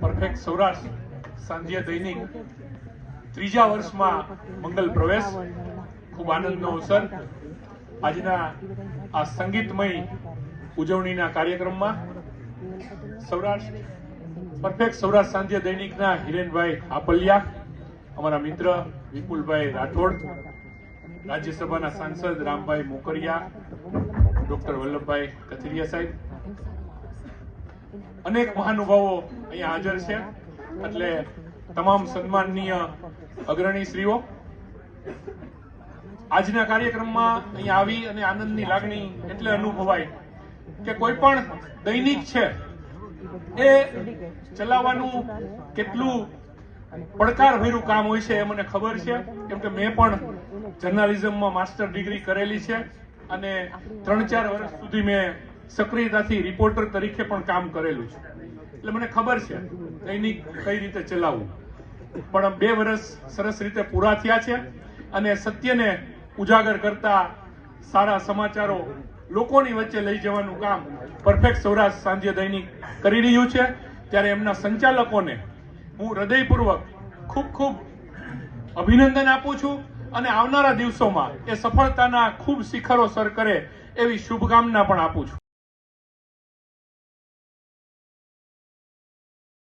Perfect Saurashtra, સાંધ્ય દૈનિક, ત્રીજા વર્ષમાં મંગલ પ્રવેશ. ખૂબ આનંદનો અવસર. આજના આ સંગીતમય ઉજવણીના કાર્યક્રમમાં સૌરાષ્ટ્ર, પરફેક્ટ સૌરાષ્ટ્ર, સાંધ્ય દૈનિકના હિરેનભાઈ આપલિયા અમારા મિત્ર વિપુલભાઈ રાઠોડ, રાજ્યસભાના સાંસદ રામભાઈ મોકરિયા, ડોક્ટર વલ્લભભાઈ કથિરિયા સાહેબ અનેક મહાનુભાવો અહીંયા હાજર છે. એટલે તમામ સન્માનનીય અગ્રણી શ્રીઓ આજના કાર્યક્રમમાં અહીંયા આવી અને આનંદની લાગણી એટલે અનુભવાય કે કોઈ પણ દૈનિક છે, એ ચલાવવાનું કેટલું પડકારભર્યું કામ હોય છે એ મને ખબર છે. કેમ કે મેં પણ જર્નાલિઝમમાં માસ્ટર ડિગ્રી કરેલી છે અને ત્રણ ચાર વર્ષ સુધી મેં સક્રિયતાથી રિપોર્ટર તરીકે પણ કામ કરેલું છે. એટલે મને ખબર છે દૈનિક કઈ રીતે ચલાવવું. પણ બે વર્ષ સરસ રીતે પૂરા થયા છે અને સત્યને ઉજાગર કરતા સારા સમાચારો લોકોની વચ્ચે લઈ જવાનું કામ પરફેક્ટ સૌરાષ્ટ્ર સાંજે દૈનિક કરી રહ્યું છે. ત્યારે એમના સંચાલકોને હું હૃદયપૂર્વક ખૂબ ખૂબ અભિનંદન આપું છું અને આવનારા દિવસોમાં એ સફળતાના ખૂબ શિખરો સર કરે એવી શુભકામના પણ આપું છું.